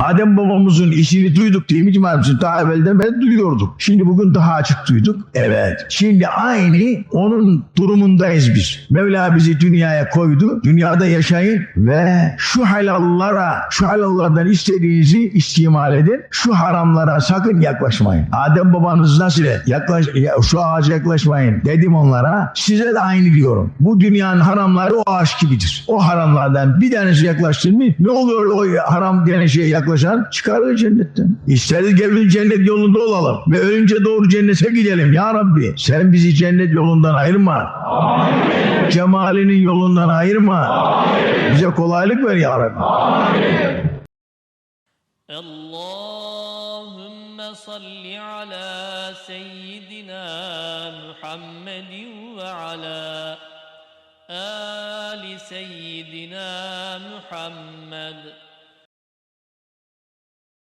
Adem babamızın işini duyduk değil mi cimamcığım? Daha evvelden beri duyuyorduk. Şimdi bugün daha açık duyduk. Evet. Şimdi aynı onun durumundayız biz. Mevla bizi dünyaya koydu. Dünyada yaşayın ve şu halallara, şu halallardan istediğinizi istimal edin. Şu haramlara sakın yaklaşmayın. Adem babanız nasıl? Yaklaş, ya- şu ağaca yaklaşmayın dedim onlara. Size de aynı diyorum. Bu dünyanın haramları o ağaç gibidir. O haramlardan bir tanesi yaklaştın mı ne olur o haram denen şeye yaklaşan çıkarır cennetten. İsteriz gelin cennet yolunda olalım ve ölünce doğru cennete gidelim ya Rabbi. Sen bizi cennet yolundan ayırma. Cemalinin yolundan ayırma. Bize kolaylık ver ya Rabbi. اللهم صل على سيدنا محمد وعلى آل سيدنا محمد